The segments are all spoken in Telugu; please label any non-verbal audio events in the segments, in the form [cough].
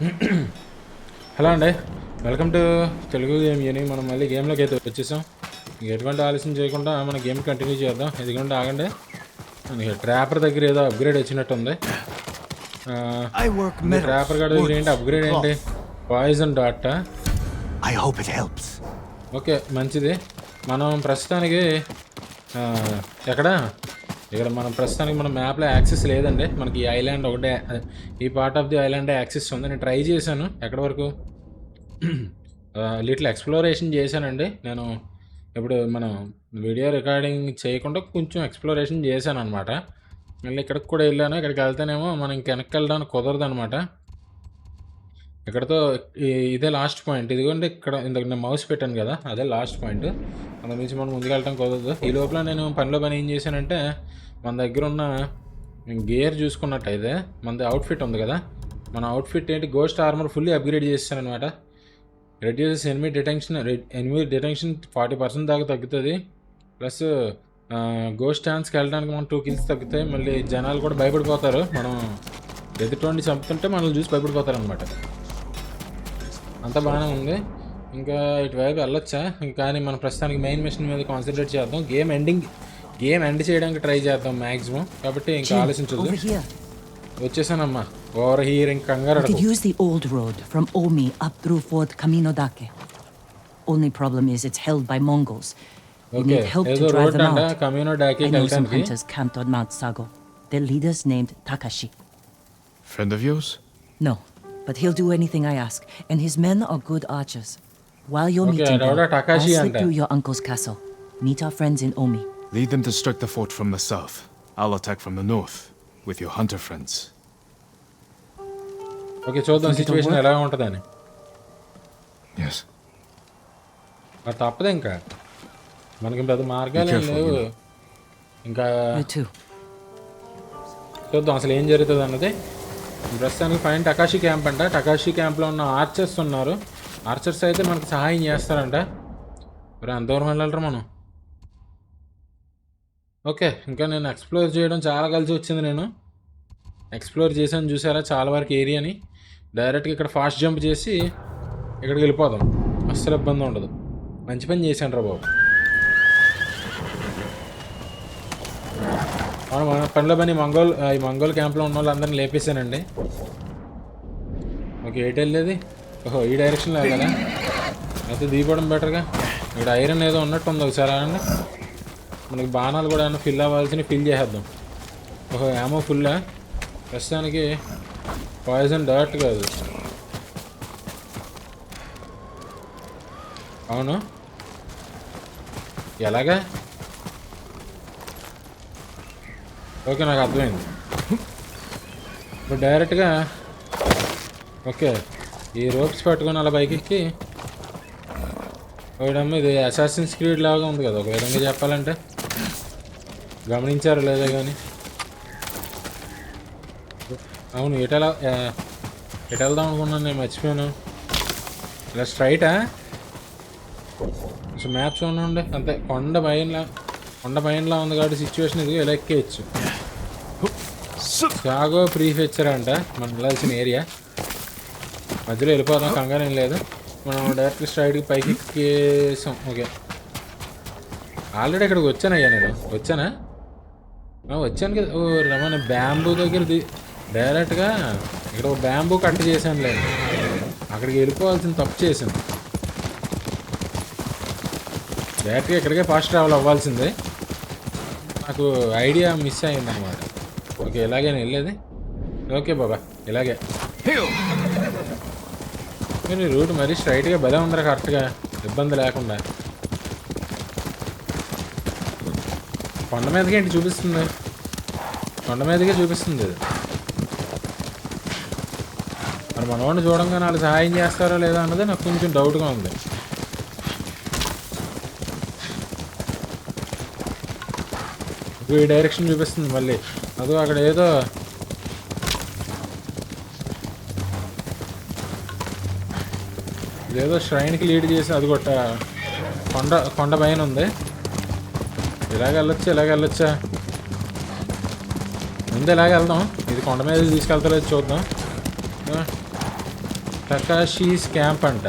[clears throat] హలో అండి. వెల్కమ్ టు తెలుగు గేమ్ యూని మనం మళ్ళీ గేమ్లోకి అయితే వచ్చేసాం. ఇంక ఎటువంటి ఆలస్యం చేయకుండా మన గేమ్ కంటిన్యూ చేద్దాం. ఎందుకంటే ఆగండి. మనకి ట్రాపర్ దగ్గర ఏదో అప్గ్రేడ్ వచ్చినట్టు ఉంది. ట్రాపర్ గారి దగ్గర ఏంటి అప్గ్రేడ్ ఏంటి? Poison dot I hope it helps. Okay మంచిది. మనం ప్రస్తుతానికి ఎక్కడ? ఇక్కడ మనం ప్రస్తుతానికి మన మ్యాప్లో యాక్సెస్ లేదండి. మనకి ఈ ఐలాండ్ ఒకటే ఈ part of the island access ఉంది. నేను ట్రై చేశాను. ఎక్కడి వరకు? లిటిల్ ఎక్స్ప్లోరేషన్ చేశానండి. నేను ఇప్పుడు మనం వీడియో రికార్డింగ్ చేయకుండా కొంచెం ఎక్స్ప్లోరేషన్ చేశాను అనమాట మళ్ళీ ఇక్కడికి కూడా వెళ్ళాను. ఇక్కడికి వెళ్తేనేమో మనం వెనక్కి వెళ్ళడానికి కుదరదు అనమాట ఇక్కడతో ఇదే లాస్ట్ పాయింట్ ఇదిగోండి ఇక్కడ ఇందాక నేను మౌస్ పెట్టాను కదా అదే లాస్ట్ పాయింట్ అందు నుంచి మనం ముందుకు వెళ్ళటం కుదరదు. ఈ లోపల నేను పనిలో పని ఏం చేశానంటే మన దగ్గర ఉన్న గేర్ చూసుకున్నట్టయితే మనది అవుట్ఫిట్ ఉంది కదా. మన అవుట్ఫిట్ ఏంటి? గోస్ట్ ఆర్మర్ ఫుల్లీ అప్గ్రేడ్ చేస్తానమాట అనమాట reduces enemy detention enemy detention forty percent దాకా తగ్గుతుంది. ప్లస్ గోస్ట్ ఛాన్స్కి వెళ్ళడానికి మనం టూ కిల్స్ తగ్గుతాయి. మళ్ళీ జనాలు కూడా భయపడిపోతారు. మనం ఎదుటి చంపుతుంటే మనల్ని చూసి భయపడిపోతారు అనమాట అంతా బాగానే ఉంది ఇంకా ఇటువైపు వెళ్ళొచ్చా ఇంకా కానీ మనం ప్రస్తుతానికి మెయిన్ మిషన్ మీద కాన్సన్ట్రేట్ చేద్దాం గేమ్ ఎండింగ్ గేమ్ ఎండ్ చేయడానికి ట్రై చేద్దాం మ్యాక్సిమం కాబట్టి ఇంకా ఆలోచించదు Over here. వచ్చేసానమ్మా ఓవర్ హీర్ ఇంకా కంగారు We could అడకు. use the old road from Omi up through Fort Camino Dake. Only problem is it's held by Mongols. We okay need help ఏదో to drive రోడ్ them అంట out. కమ్యూనో డాకి I know some వెళ్ళటానికి hunters camped on Mount Sago. Their leader's named Takashi. Friend of yours? No, but he'll do anything I ask, and his men are good archers. While you're Okay, meeting them, Rhoda I'll Takashi slip anta. through your uncle's castle. Meet our friends in Omi. Lead them to strike the fort from the south. I'll attack from the north with your hunter friends. Okay చూద్దాం Think it'll సిచ్యువేషన్ work? ఎలా ఉంటుందని Yes. మరి తప్పదు ఇంకా మనకి పెద్ద మార్గాలు ఏం careful, లేవు you know. ఇంకా You too. చూద్దాం అసలు ఏం జరుగుతుంది అన్నది ప్రస్తుతానికి పైన టకాషి క్యాంప్ అంట. టకాషి క్యాంప్లో ఉన్న ఆర్చర్స్ ఉన్నారు. ఆర్చర్స్ అయితే మనకు సహాయం చేస్తారంట. మరి అంత దూరం వెళ్ళాలరా మనం. ఓకే ఇంకా నేను ఎక్స్ప్లోర్ చేయడం చాలా కలిసి వచ్చింది నేను. ఎక్స్ప్లోర్ చేశాను చూసారా? చాలా వరకు ఏరియాని డైరెక్ట్గా ఇక్కడ ఫాస్ట్ జంప్ చేసి ఇక్కడికి వెళ్ళిపోదాం. అస్సలు ఇబ్బంది ఉండదు. మంచి పని చేశాను రా బాబు. అవును మన పనిలో పని మంగోల్ ఈ మంగోల్ క్యాంప్లో ఉన్న వాళ్ళందరినీ లేపేశానండి. ఓకే ఏటి వెళ్ళేది ఓహో ఈ డైరెక్షన్లో వెళ్ళాలా అయితే దిగిపోవడం బెటర్గా ఇక్కడ ఐరన్ ఏదో ఉన్నట్టు ఉంది ఒకసారి అండి మనకి బాణాలు కూడా ఏమైనా ఫిల్ అవ్వాల్సిన ఫిల్ చేసేద్దాం. ఓహో ఏమో ఫుల్లా ప్రస్తుతానికి పాయిజన్ డైరెక్ట్ కాదు. అవును. ఎలాగా? ఓకే నాకు అర్థమైంది. ఇప్పుడు డైరెక్ట్గా ఓకే ఈ రోప్స్ పట్టుకొని అలా పైకి ఎక్కి ఒకడమ్మ ఇది అసాసిన్ స్క్రీడ్ లాగా ఉంది కదా ఒక విధంగా చెప్పాలంటే. గమనించారు లేదా కానీ అవును ఎటెలా ఎటు వెళ్దాం అనుకున్నాను నేను మర్చిపోయాను. ఇలా స్ట్రైటా? అసలు మ్యాప్ చూడండి అంతే కొండ పైన కొండ పైనలా ఉంది కాబట్టి సిచ్యువేషన్ ఇది ఇలా ఎక్కేయచ్చు. సాగో ప్రీ ఫెచర్ అంట మనం వెళ్ళాల్సిన ఏరియా మధ్యలో వెళ్ళిపోదాం. కంగారు ఏం లేదు. మనం డైరెక్ట్ స్ట్రైట్కి పైకి ఎక్కేసాం. ఓకే ఆల్రెడీ ఇక్కడికి వచ్చానయ్యా నేను. వచ్చానా? వచ్చాను కదా. ఓ రమణ బ్యాంబూ దగ్గర డైరెక్ట్గా ఇక్కడ ఒక బ్యాంబూ కట్ చేశాను లేదు అక్కడికి వెళ్ళిపోవాల్సిన తప్పు చేశాను. డైరెక్ట్గా ఇక్కడికే ఫాస్ట్ ట్రావెల్ అవ్వాల్సిందే. నాకు ఐడియా మిస్ అయిందనమాట ఓకే ఇలాగే వెళ్ళేది ఓకే బాబా ఇలాగే కానీ రూట్ మరీ స్ట్రైట్గా భలే ఉందరా కరెక్ట్గా ఇబ్బంది లేకుండా కొండ మీదకి ఏంటి చూపిస్తుంది కొండ మీదకే చూపిస్తుంది ఇది మరి మనవాడిని చూడంగానే వాళ్ళు సహాయం చేస్తారో లేదా అన్నది నాకు కొంచెం డౌట్గా ఉంది ఈ డైరెక్షన్ చూపిస్తుంది మళ్ళీ అదో అక్కడ ఏదో ఏదో ష్రైన్కి లీడ్ చేసి అది కొట్ట. కొండ కొండ పైన ఉంది. ఇలాగ వెళ్ళొచ్చా ఇలాగ వెళ్ళొచ్చా? ముందు ఇలాగ వెళ్దాం. ఇది కొండ మీద తీసుకెళ్తారో చూద్దాం. టకాషీస్ క్యాంప్ అంట.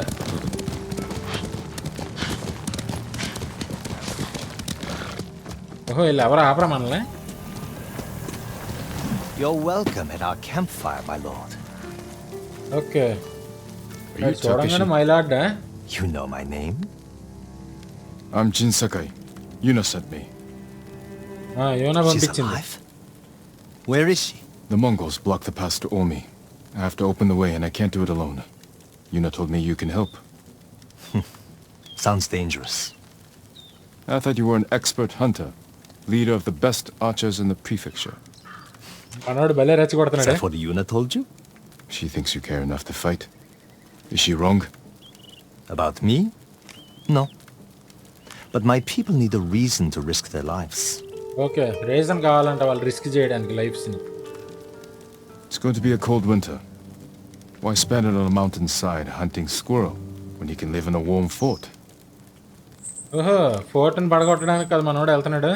ఓహో వీళ్ళు ఎవరు ఆపరా మనల్ని? You're welcome at our campfire, my lord. Okay. Are you my lord, eh? You know my name? I'm Jin Sakai. Yuna sent me. Ah, Yuna She's alive? Where is she? The Mongols blocked the pass to Omi. I have to open the way and I can't do it alone. Yuna told me you can help. [laughs] Sounds dangerous. I thought you were an expert hunter, leader of the best archers in the prefecture. మనోడు భలే Is రెచ్చగొడుతున్నాడు that what Yuna told you? She thinks you care enough to fight. Is she wrong? About me? No. But my people need a reason to risk their lives. Okay reason కావాలంట వాళ్ళు రిస్క్ చేయడానికి లైఫ్స్ని It's going to be a cold winter. Why spend it on a mountainside hunting squirrel when you can live in a warm fort? ఓహో ఫోర్ట్ని పడగొట్టడానికి కదా మనోడు వెళ్తున్నాడు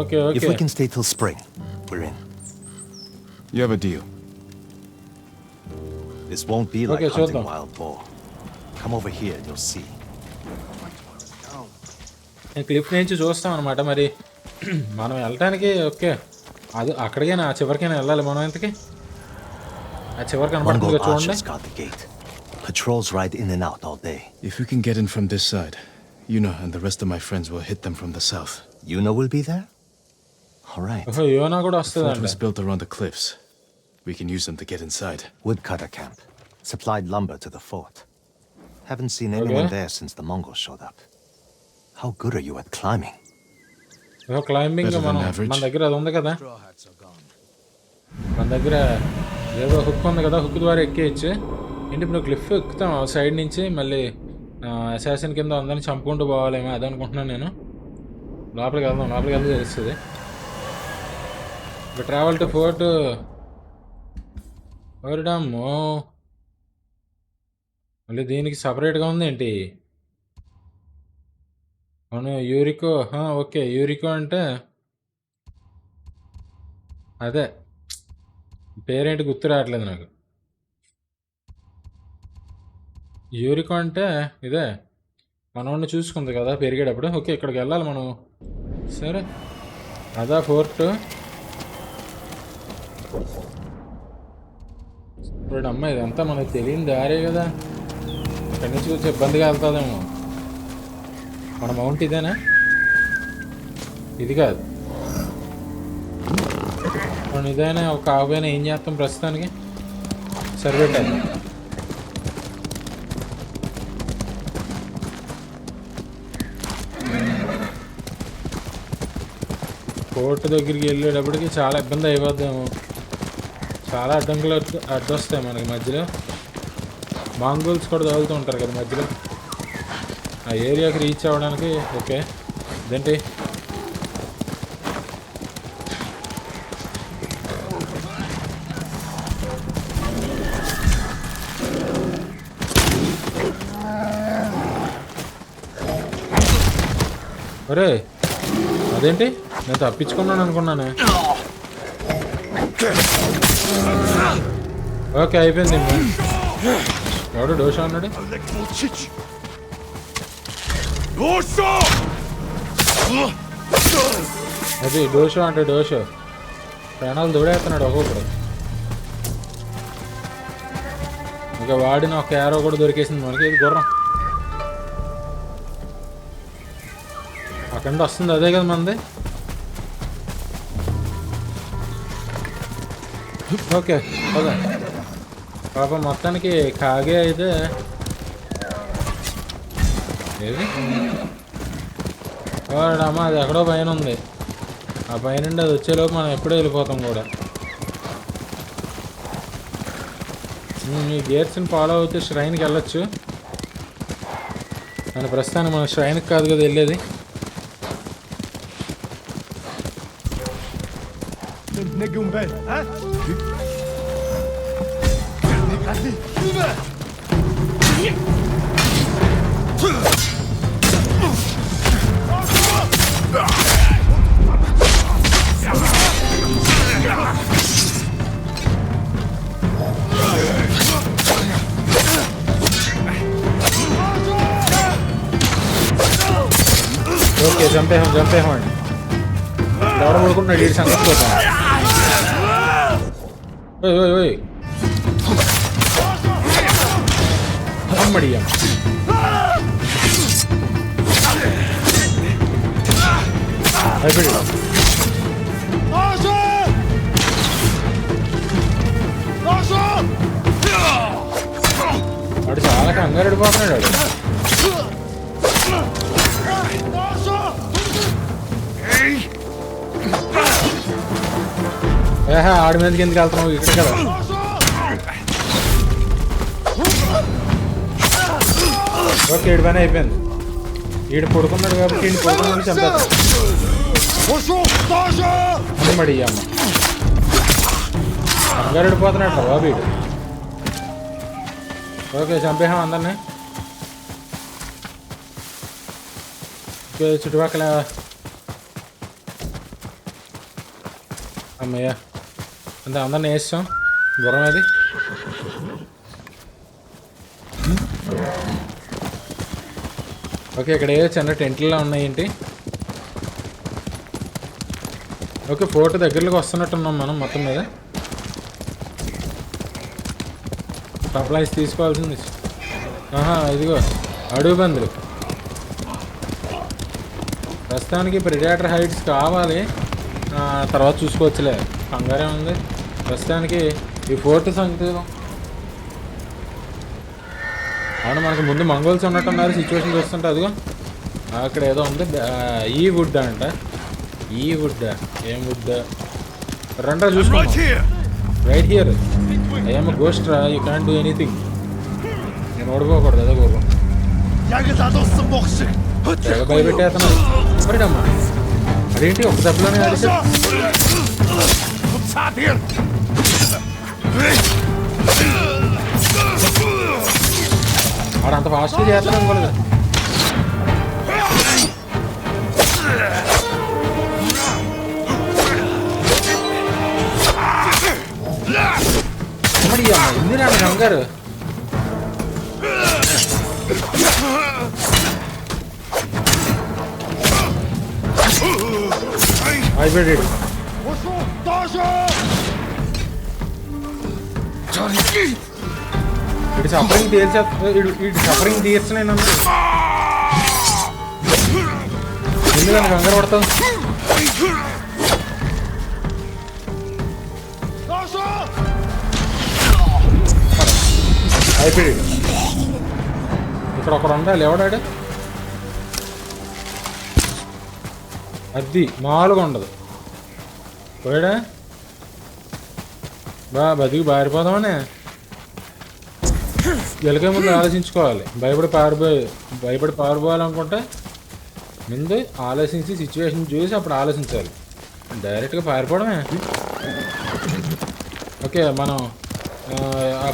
okay If okay we can stay till spring, we're in. You have a deal. This won't be like Okay, hunting చూద్దాం. wild boar. Come over here and you'll see. నేను క్లిప్ నుంచి చూస్తాం అనమాట మరి మనం వెళ్ళటానికి ఓకే అది అక్కడికైనా ఆ చివరికైనా వెళ్ళాలి మనం ఎంతకి ఆ చివరికి Mongol కనబడుతుందిగా చూడండి archers guard the gate. Patrols ride in and out all day. If we can get in from this side, Yuna and the rest of my friends will hit them from the south. Yuna will be there? All right. ఓహో యోనా కూడా The fort వస్తుందంట was built around the cliffs. We can use them to get inside. Woodcutter camp. Supplied lumber to the fort. Haven't seen anyone Okay. there since the Mongols showed up. How good are you at climbing? ఓహో క్లైంబింగ్ Better than మనం average. మన దగ్గర అది ఉంది కదా మన దగ్గర ఏదో హుక్ ఉంది కదా హుక్ ద్వారా ఎక్కేయచ్చు ఏంటి ఇప్పుడు క్లిఫ్ ఎక్కుతాం ఆ సైడ్ నుంచి మళ్ళీ అసాసిన్ కింద అందరిని చంపుకుంటూ పోవాలేమో అదే అనుకుంటున్నాను నేను లోపలికి వెళ్దాం లోపలికి వెళ్తే తెలుస్తుంది ఇప్పుడు ట్రావెల్ టు ఫోర్ట్ ఓరిడమ్మో మళ్ళీ దీనికి సపరేట్గా ఉందేంటి? అవును యూరికో ఓకే యూరికో అంటే అదే. పేరేంటి గుర్తు రావట్లేదు నాకు. యూరికో అంటే ఇదే. మనోడిని చూసుకుంది కదా పెరిగేటప్పుడు. ఓకే ఇక్కడికి వెళ్ళాలి మనం. సరే. అదా ఫోర్ట్. ఇప్పుడు అమ్మ ఇదంతా మనకు తెలియని దారే కదా. ఇక్కడి నుంచి కొంచెం ఇబ్బందిగా వెళ్తుందేమో. మన మౌంట్ ఇదేనా? ఇది కాదు. మనం ఇదైనా? ఒక కాకపోయినా ఏం చేస్తాం ప్రస్తుతానికి? సరిపెట్టాలి కోర్టు దగ్గరికి వెళ్ళేటప్పటికి చాలా ఇబ్బంది అయిపోద్దేమో. చాలా అడ్డంకులు అడ్డు అడ్డొస్తాయి మనకి మధ్యలో. మాంగోల్స్ కూడా తగులుతూ ఉంటారు కదా మధ్యలో. ఆ ఏరియాకి రీచ్ అవ్వడానికి ఓకే. ఇదేంటి? ఒరే అదేంటి? నేను తప్పించుకున్నాను అనుకున్నాను. ఓకే అయిపోయింది. ఎవడు డోషా అన్నాడు? అది డోషో అంటే డోషో. ప్రాణాలు దూడేస్తున్నాడు ఒక్కొక్కడు. ఇక వాడిన ఒక ఏరో కూడా దొరికేసింది మనకి. ఇది గుర్రం. అక్కడ వస్తుంది అదే కదా మనది. ఓకే ఓకే పాప మొత్తానికి కాగే అయితే ఏది అమ్మ అది ఎక్కడో పైన ఉంది ఆ పైన అది వచ్చేలోపు మనం ఎప్పుడో వెళ్ళిపోతాం కూడా ఈ గేర్స్ని ఫాలో అవుతే శ్రైన్కి వెళ్ళొచ్చు కానీ ప్రస్తుతానికి మనం శ్రైన్కి కాదు కదా వెళ్ళేది Nigga. ఓకే చంపేహం చంపేహం అండి ఎవడ పడుకున్నాడు ఈ సంగతి చూద్దాం ఓయ్ ఓయ్ ఓయ్ అమ్మడి అమ్మ అయిపోయాడు వాడు చాలా కంగారు పడిపోతున్నాడు వాడు ఏహా ఆడి మీదకి ఎందుకు వెళ్తున్నావు? ఇక్కడ కదా ఓకే ఈడి పని అయిపోయింది. ఈడు పడుకున్నాడు కాబట్టి ఈయన పడుకున్నాడు చంపేస్తాం అమ్మడి ఈ అమ్మ. కంగారు పడిపోతున్నాడు బాబు వీడు ఓకే చంపేహాం అందరినీ. ఓకే చుట్టుపక్కల అమ్మయ్య. అంతే అందరిని వేస్తాం గుర్రం అది ఓకే ఇక్కడ ఏదో చిన్న టెంట్లలో ఉన్నాయేంటి ఓకే ఫోర్ట్ దగ్గరలోకి వస్తున్నట్టున్నాం మనం మొత్తం మీద సప్లైస్ తీసుకోవాల్సింది ఆహా ఇదిగో అడుగు బందులు ప్రస్తుతానికి ప్రిడేటర్ హైట్స్ కావాలి తర్వాత చూసుకోవచ్చులే కంగారే ఉంది ప్రస్తుతానికి ఈ ఫోర్ట్ సంగతి. అవును మనకు ముందు మంగోల్స్ ఉన్నట్టున్నారు సిచ్యువేషన్ చూస్తుంటే అదిగో. అక్కడ ఏదో ఉంది ఈ వుడ్ అంట. ఈ వుడ్ ఏం వుడ్ రండ్రా చూసుకోండి రైట్ హియర్ ఐఎమ్ గోస్ట్ రా యూ క్యాన్ డూ ఎనీథింగ్ నేను ఓడిపోకూడదు అదే కోపం. తెగ భయపెట్టేస్తున్నాడు. మరిడమ్మా అదేంటి ఒక దెబ్బలోనే ఆడితే వాడు అంత ఫాస్ట్గా చేస్తాను అనుకోలేదు మరి అమ్మ ఇందిరా కంగారు అయిపోయాడు ఇటు సఫరింగ్ తీర్చే ఇటు ఇటు సఫరింగ్ ఎందుకని కంగారు పడతావు? అయిపోయాడు ఇక్కడ ఒకడు ఉండాలి ఎవడాడు అది మామూలుగా ఉండదు. పోయాడా బా బతికి పారిపోదామనే గెలికే ముందు ఆలోచించుకోవాలి భయపడి పారిపోయి భయపడి పారిపోవాలనుకుంటే ముందు ఆలోచించి సిచ్యువేషన్ చూసి అప్పుడు ఆలోచించాలి డైరెక్ట్గా పారిపోవడమే ఓకే మనం ఆ,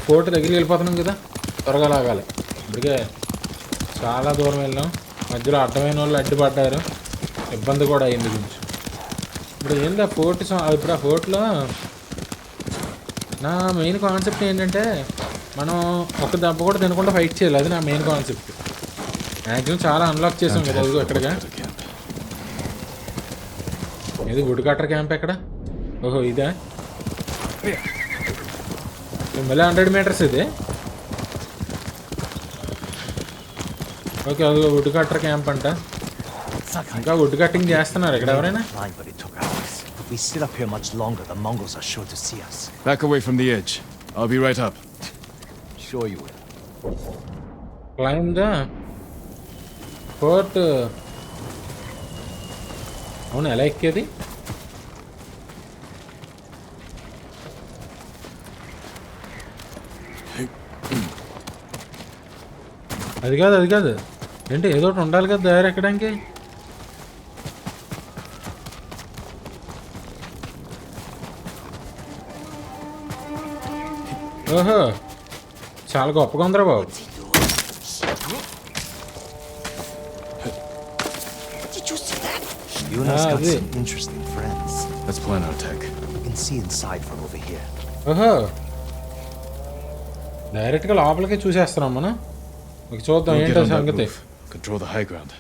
ఫోర్ట్ దగ్గరికి వెళ్ళిపోతున్నాం కదా త్వరగా లాగాలి ఇప్పటికే చాలా దూరం వెళ్ళాం మధ్యలో అడ్డమైన వాళ్ళు అడ్డుపడ్డారు ఇబ్బంది కూడా అయింది కొంచెం ఇప్పుడు ఏంది ఫోర్ట్ ఇప్పుడు ఆ ఫోర్ట్లో నా మెయిన్ కాన్సెప్ట్ ఏంటంటే మనం ఒక దెబ్బ కూడా తినకుండా ఫైట్ చేయాలి. అది నా మెయిన్ కాన్సెప్ట్. మ్యాక్సిమం చాలా అన్లాక్ చేసాం కదా ఇదిగో ఎక్కడిగా. ఇది వుడ్ కట్టర్ క్యాంప్ ఎక్కడ? ఓహో ఇదా? మళ్ళీ హండ్రెడ్ మీటర్స్ ఇది. ఓకే అది వుడ్ కట్టర్ క్యాంప్ అంట. ఇంకా వుడ్ కట్టింగ్ చేస్తున్నారు ఇక్కడ ఎవరైనా? If we sit up here much longer, the Mongols are sure to see us. Back away from the edge. I'll be right up. Sure you will. Climb the fort అవును ఎలా ఎక్కేది అది కాదు అది కాదు ఏంటి ఏదో ఒకటి ఉండాలి కదా దారి ఎక్కడానికి ఓహో చాలా గొప్పగా ఉందిరా బాబు Yuna's Ah, got is some interesting friends. Let's plan our attack. You can see inside from over here. ఓహో డైరెక్ట్గా లోపలికి చూసేస్తున్నాం మనం ఒక చూద్దాం We'll get ఏంటో on that సంగతి roof. Control the high ground.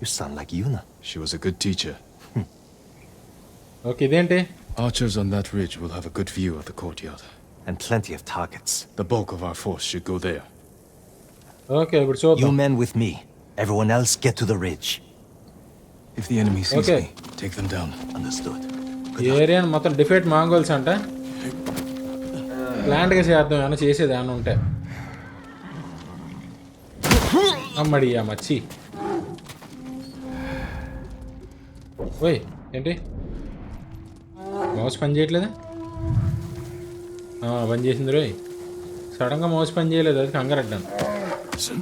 You sound like Yuna. She was a good teacher. Okay ఇదేంటి Archers on that ridge will have a good view of the courtyard. And plenty of targets. The bulk of our force should go there. Okay ఇప్పుడు You చూద్దాం men with me. Everyone else get to the ridge. If the enemy sees Okay. me, take them down. Understood. ఈ ఏరియాని మొత్తం డిఫెక్ట్ మాంగోల్స్ అంట ప్లాంట్గా చేద్దాం ఏమైనా చేసేది ఏమైనా ఉంటే అమ్మడి ఆ మచ్చి ఓయ్ ఏంటి మౌస్ పని చేయట్లేదా ఆ, పని చేసింది రోయ్ సడన్గా మౌస్ పని చేయలేదు అది కంగారడ్డాను Listen.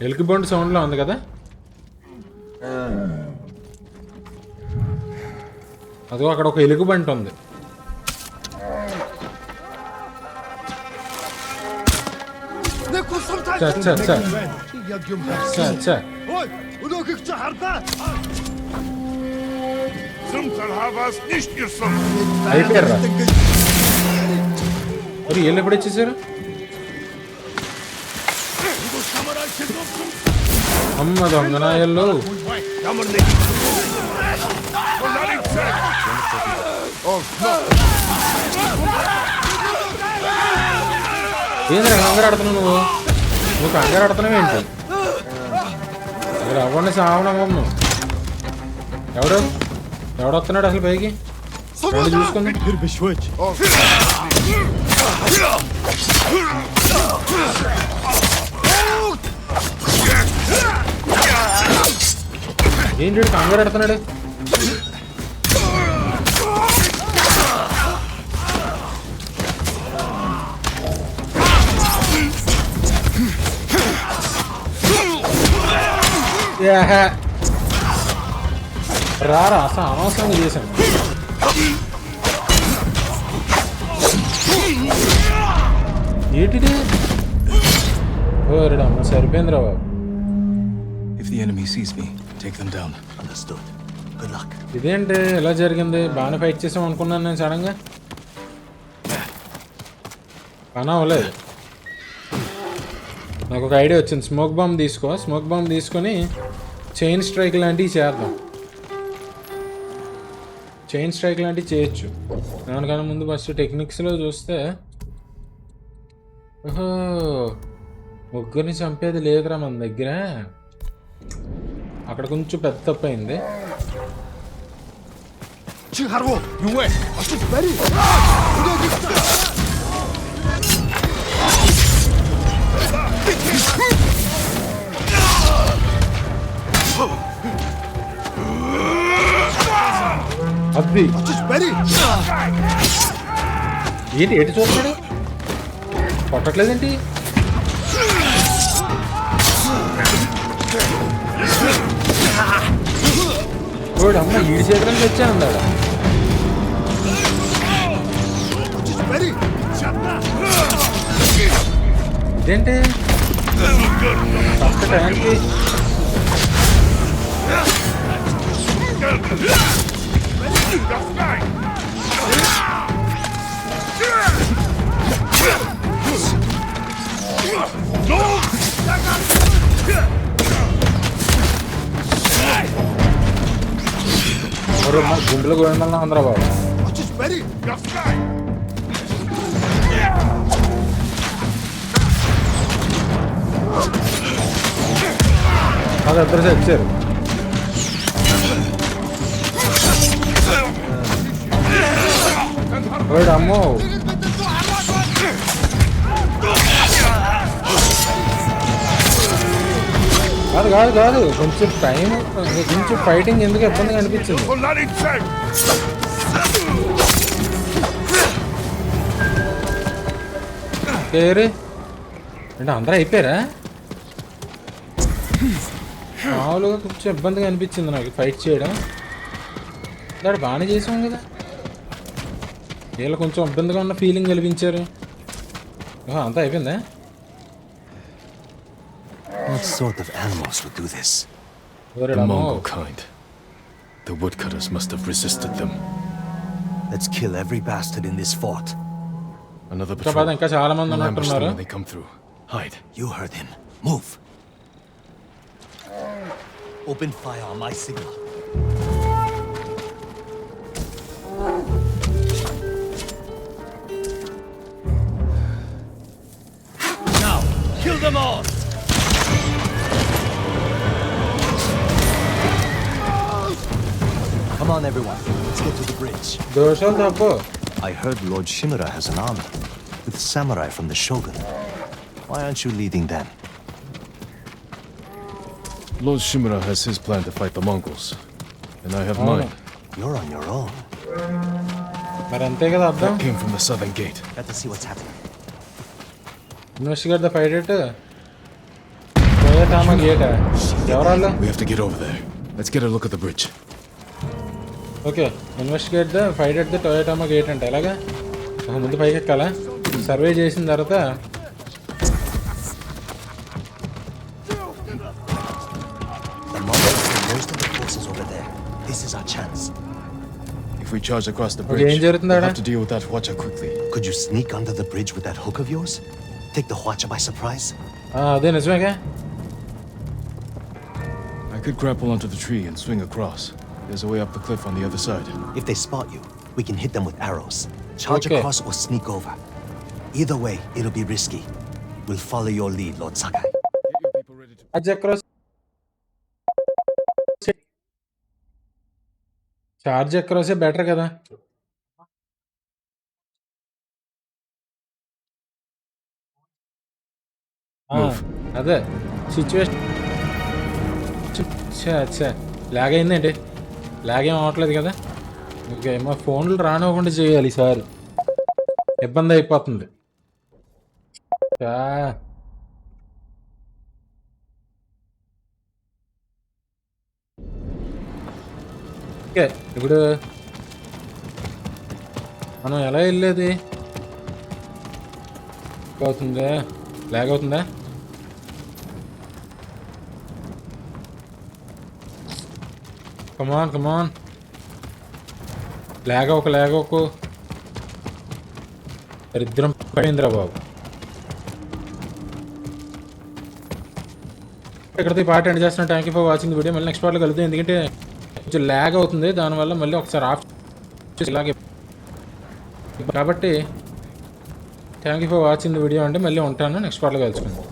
ఎలుగు బండి సౌండ్లో ఉంది కదా అదిగో అక్కడ ఒక ఎలుగు బంటి ఉంది చ, చ, చ. చ, చ. అయిపోయారా? మరి వీళ్ళు ఎప్పుడు వచ్చేసారు? అమ్మ దొంగనాయల్లో ఏంద్ర కంగారు ఆడుతున్నావు నువ్వు? నువ్వు కంగారు ఆడుతున్నావు ఏంటి? అవ్వండి సావనమ్మ నువ్వు ఎవడు ఎవడొస్తున్నాడు అసలు పైకి రండి చూసుకుందాం ఏంటి వీడు కంగారు ఆడుతున్నాడు ఏహే. రారా అసలు అనవసరంగా చేశాను. ఏంటిది? ఓరడమ్మ సరిపోయిందిరా. బాబు If the enemy sees me, take them down. Understood. Good luck. ఇదేంటి ఇలా జరిగింది? బాగానే ఫైట్ చేసాం అనుకున్నాను నేను సడన్గా పని అవ్వలేదు. నాకు ఒక ఐడియా వచ్చింది. స్మోక్ బాంబ్ తీసుకో స్మోక్ బాంబ్ తీసుకొని చైన్ స్ట్రైక్ లాంటివి చేద్దాం. చైన్ స్ట్రైక్ లాంటివి చేయొచ్చు. దానికన్నా ముందు ఫస్ట్ టెక్నిక్స్లో చూస్తే ఓహో ముగ్గురిని చంపేది లేదురా మన దగ్గర. అక్కడ కొంచెం పెద్ద తప్పు అయింది. అది ఏంటి ఎటు చూస్తున్నాడు? కొట్టట్లేదేంటి? ఓడు అమ్మ ఈడి చేతులను తెచ్చాను అందాడా. ఇదేంటి? ఫస్ట్ టైంకి ఒరే మా గుండెలు గోవిందల్లా ఉందిరా బాబు అది ఇద్దరు అమ్మో కాదు కాదు కాదు. కొంచెం టైం కొంచెం ఫైటింగ్ ఎందుకు ఇబ్బందిగా అనిపించింది? పేరు అంటే అందరూ అయిపోయారా? మామూలుగా కొంచెం ఇబ్బందిగా అనిపించింది నాకు ఫైట్ చేయడం. దాడు బాగానే చేసాం కదా. వీళ్ళు కొంచెం ఇబ్బందిగా ఉన్న ఫీలింగ్ కల్పించారు ఓహో, అంతా అయిపోయిందా What sort of animals would do this? The ఓరేడమ్మో. Mongol kind. The woodcutters must have resisted them. Let's kill every bastard in this fort. Another ఇంకా patrol. బాధ ఇంకా చాలా మంది We'll ambush them ఉన్నట్టున్నారు when they come through. Hide. You heard him. Move. Open fire on my signal. them all! Come on, everyone. Let's get to the bridge. I heard Lord Shimura has an army with samurai from the Shogun. Why aren't you leading them? Lord Shimura has his plan to fight the Mongols, and I have oh. mine. You're on your own. That came from the southern gate. Got to see what's happening. Investigate the fight it Toyotama gate ఎవరాళ్ళు We have to get over there. Let's get a look at the bridge. Okay investigate the fight at the Toyotama gate అంటే ఎలాగా ఒక ముందు పైకి ఎక్కాలా సర్వే చేసిన తర్వాత The Mongols have most of the forces over there. This is our chance. If we charge across the Okay, bridge, ఏం జరుగుతుంది we'll ఆడ? have to deal with that Hwacha quickly. Could you sneak under the bridge with that hook of yours? Take the Huacha by surprise? Ah, uh, then it's swing, eh? I could grapple onto the tree and swing across. There's a way up the cliff on the other side. If they spot you, we can hit them with arrows. Charge okay. across or sneak over. Either way, it'll be risky. We'll follow your lead, Lord Sakai. Get your people ready to... Charge across. Charge across is better, kada. అదే. సిచ్యువేషన్ అచ్చా లాగ్ అయిందేంటి? లాగ్ ఏం అవ్వట్లేదు కదా? ఓకే మా ఫోన్లు రానివ్వకుండా చేయాలి ఈసారి. ఇబ్బంది అయిపోతుంది. ఓకే ఇప్పుడు మనం ఎలా వెళ్ళేది? అవుతుందా? లాగ్ అవుతుందా? Come on come on lag ఒక లాగ్ ఒక. దరిద్రం పడిందిరా బాబు. ఇక్కడితో ఈ పాట ఎండ్ చేస్తున్న. Thank you for watching video మళ్ళీ నెక్స్ట్ పార్ట్లో కలుగుతుంది ఎందుకంటే కొంచెం ల్యాగ్ అవుతుంది. దానివల్ల మళ్ళీ ఒకసారి ఆఫ్ చేసి ఇలాగే కాబట్టి thank you for watching video అంటే మళ్ళీ ఉంటాను. నెక్స్ట్ పార్ట్లో కలుసుకుందాం.